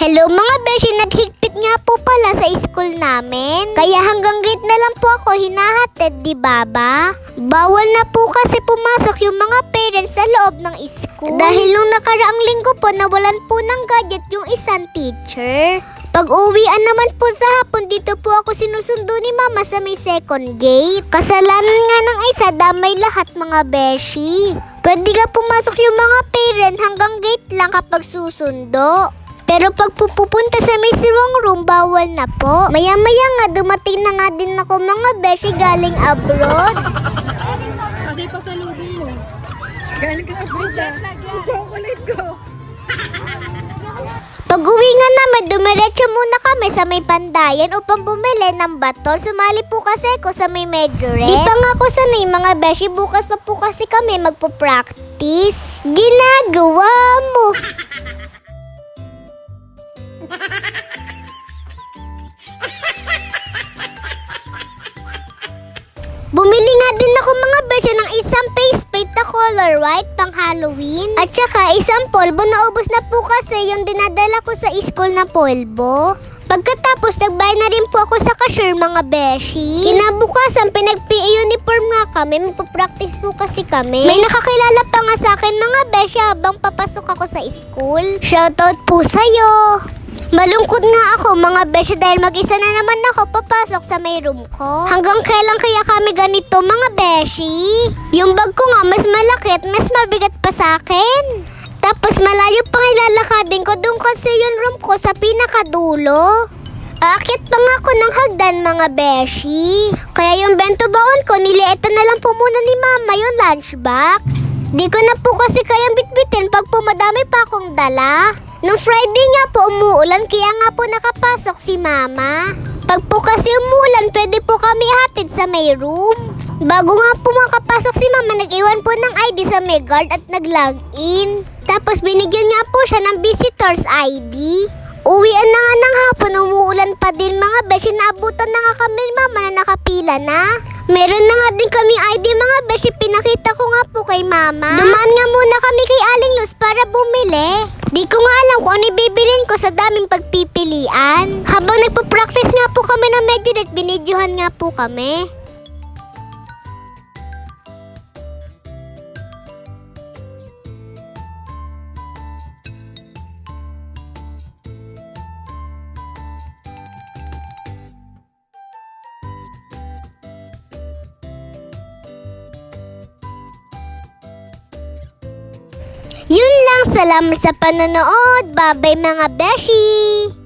Hello mga beshi, naghigpit nga po pala sa school namin. Kaya hanggang gate na lang po ako hinahatid, di ba ba? Bawal na po kasi pumasok yung mga parents sa loob ng school. Dahil nung nakaraang linggo po, nawalan po ng gadget yung isang teacher. Pag uwian naman po sa hapon, dito po ako sinusundo ni mama sa may second gate. Kasalanan nga ng isa, damay lahat mga beshi. Pwede ka pumasok yung mga parent hanggang gate lang kapag susundo. Pero pag pupunta sa siwang room, bawal na po. Maya-maya nga, dumating na nga din ako mga beshi galing abroad. Kasi pa sa lubong mo. Galing ka sa bridge ah. Yung chocolate ko. Pag uwi nga naman, dumiretso muna kami sa may pandayan upang bumili ng baton. Sumali po kasi ako sa may majorette. Di pa nga ako sanay mga beshi, bukas pa po kasi kami magpo-practice. Ginagawa mo. Bumili nga din ako mga beshi ng isang face paint na color white pang Halloween. At saka isang polvo na ubos na po kasi yung dinadala ko sa school na polvo. Pagkatapos, nagbayad na rin po ako sa cashier mga beshi. Kinabukasan, pinag-PA uniform nga kami. Magpo-practice po kasi kami. May nakakilala pa nga sa akin mga beshi habang papasok ako sa school. Shoutout po sa'yo. Malungkot nga ako mga beshi dahil mag-isa na naman ako papasok sa may room ko. Hanggang kailan kaya kami ganito mga beshi? Yung bag ko nga mas malaki at mas mabigat pa sa akin. Tapos malayo pang ilalakadin ko doon kasi yung room ko sa pinakadulo. Aakit pa nga ako ng hagdan mga beshi. Kaya yung bento baon ko, niliitan na lang po muna ni mama yung lunchbox. Di ko na po kasi kayang bitbitin pag pumadami pa akong dala. Nung Friday nga po umuulan kaya nga po nakapasok si mama. Pag po kasi umuulan, pwede po kami hatid sa may room. Bago nga po makapasok si mama, nag-iwan po ng ID sa may guard at nag-login. Tapos binigyan nga po siya ng visitor's ID. Uwian na nga ng hapon, umuulan pa din mga beshi. Naabutan na nga kami mama na nakapila na. Meron na nga din kaming ID mga beshi. Pinakita ko nga po kay mama. Dumaan nga muna kami kay Aling Luz para bumili. Di ko kung ano bibilin ko sa daming pagpipilian. Habang nagpo-practice nga po kami ng medyo binidyohan nga po kami. Yun lang, salamat sa panonood. Bye-bye mga beshi!